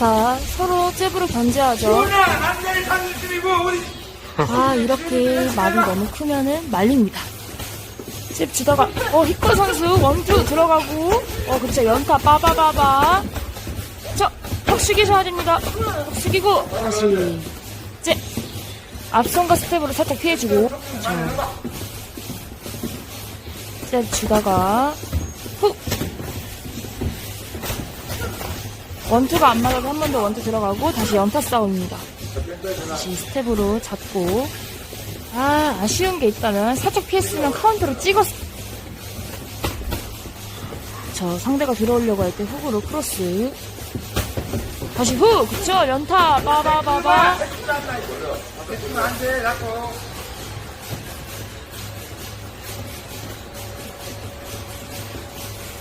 자, 서로 잽으로 견제하죠. 아, 이렇게 말이 너무 크면은 말립니다. 잽 주다가, 어, 히커 선수 원투 들어가고, 어, 그쵸, 연타 빠바바바. 저, 턱 숙이셔야 됩니다. 턱 숙이고, 다시. 잽. 앞손과 스텝으로 살짝 피해주고, 자. 잽 주다가, 훅. 원투가 안 맞아도 한번 더 원투 들어가고, 다시 연타 싸움입니다. 다시 스텝으로 잡고. 아 아쉬운 게 있다면 살짝 피했으면 카운터로 찍었 저 상대가 들어오려고 할 때 훅으로 크로스. 다시 훅! 그쵸? 연타! 빠바바바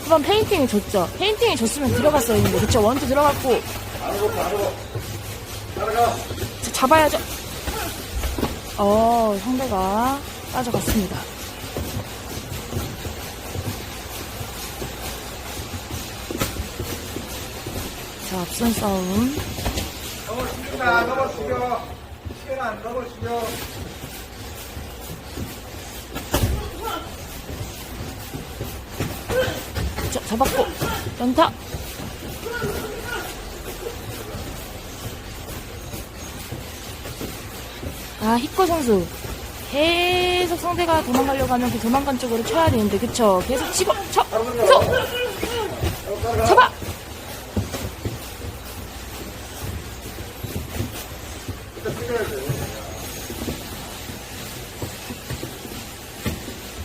한번 페인팅이 졌죠. 페인팅이 졌으면 들어갔어야 했는데. 그쵸? 원투 들어갔고. 자, 잡아야죠. 어 상대가 빠져갔습니다. 자 앞선 싸움. 너무 숙이나 너무 숙여 숙여라 너무 숙여 잡았고 연타. 아 히코 선수. 계속 상대가 도망가려고 하면 그 도망간 쪽으로 쳐야 되는데 그쵸? 계속 집어 쳐 계속 잡아!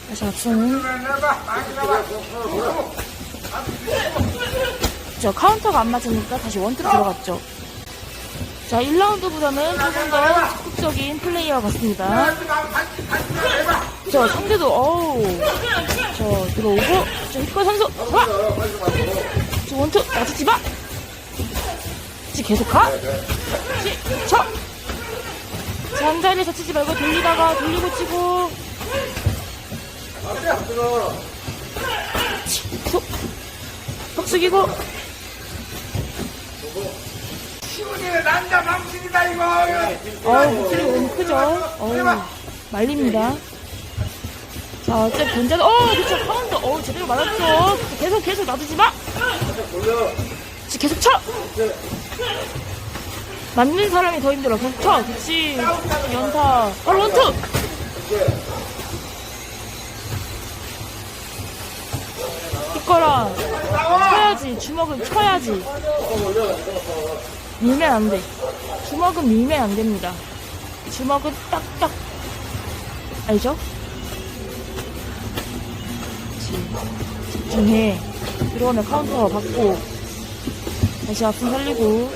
다시 앞서는 저 카운터가 안 맞으니까 다시 원투로 들어갔죠. 자, 1라운드보다는 조금 더 적극적인 플레이어 같습니다. 저 상대도 어우. 저 들어오고 저 히커 선수. 잡아 저 원투 맞추지 마! 지 계속 가 지, 쳐! 자, 한 자리에서 치지 말고 돌리다가 돌리고 치고. 치, 속, 턱 숙이고 시원해 남자 망신이다 이거 어우, 목소리 너무 크죠? 어우, 말립니다. 자, 어째 본자도, 어, 그쵸, 카운터, 어우, 제대로 맞았죠? 계속, 계속 놔두지 마! 그치, 계속 쳐! 맞는 사람이 더 힘들어. 계속 쳐. 그치. 연타. 어, 런투! 이거라. 쳐야지. 주먹은 쳐야지. 밀면 안 돼. 주먹은 밀면 안 됩니다. 주먹은 딱딱. 알죠? 집중해. 들어오면 카운터 받고. 다시 앞선 살리고.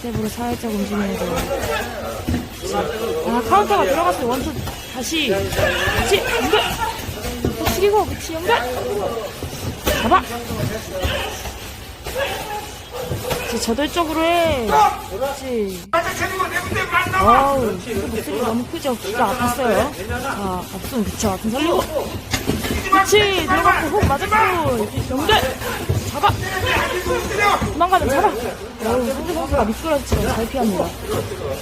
스텝으로 살짝 움직이면서. 아, 카운터가 들어갔을 때 원투 다시. 그치. 연결! 또 숙이고, 그치. 연결! 잡아! 그치, 저돌적으로 해. 그치. 남자 데리고 내 군대 만나봐 어우, 그 목소리 너무 크죠? 귀가 아팠어요. 자, 앞손, 그쵸. 앞손 살리고. 그치, 들어갔고, 훅 맞았고. 연결! 잡아! 도망가면 잡아! 어우, 상대 선수가 미끄러지처럼 잘 피합니다.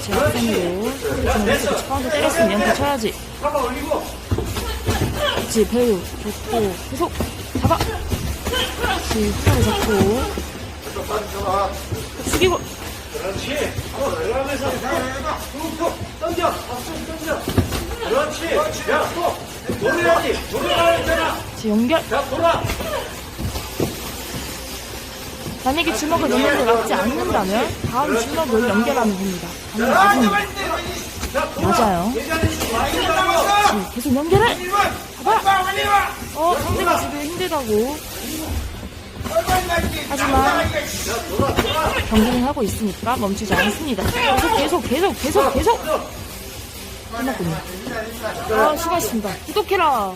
제 앞손으로. 그치, 카운터 때렸으면 연타 쳐야지. 그치, 배우. 좋고. 계속. 잡아! 그치, 후를 잡고. 숙이고. 그렇지 야 또 돌려야지 돌려야 자, 연결. 자 돌아 만약에 주먹을 넣는데 맞지 않는다면 다음 주먹을. 반응 맞으면 맞아요. 그렇지. 계속 연결해. 잡아. 어 상대가 지금 힘들다고. 하지만 경기는 하고 있으니까 멈추지 않습니다. 계속 계속 계속 계속 계속. 끝났군요. 아 수고하셨습니다. 구독해라.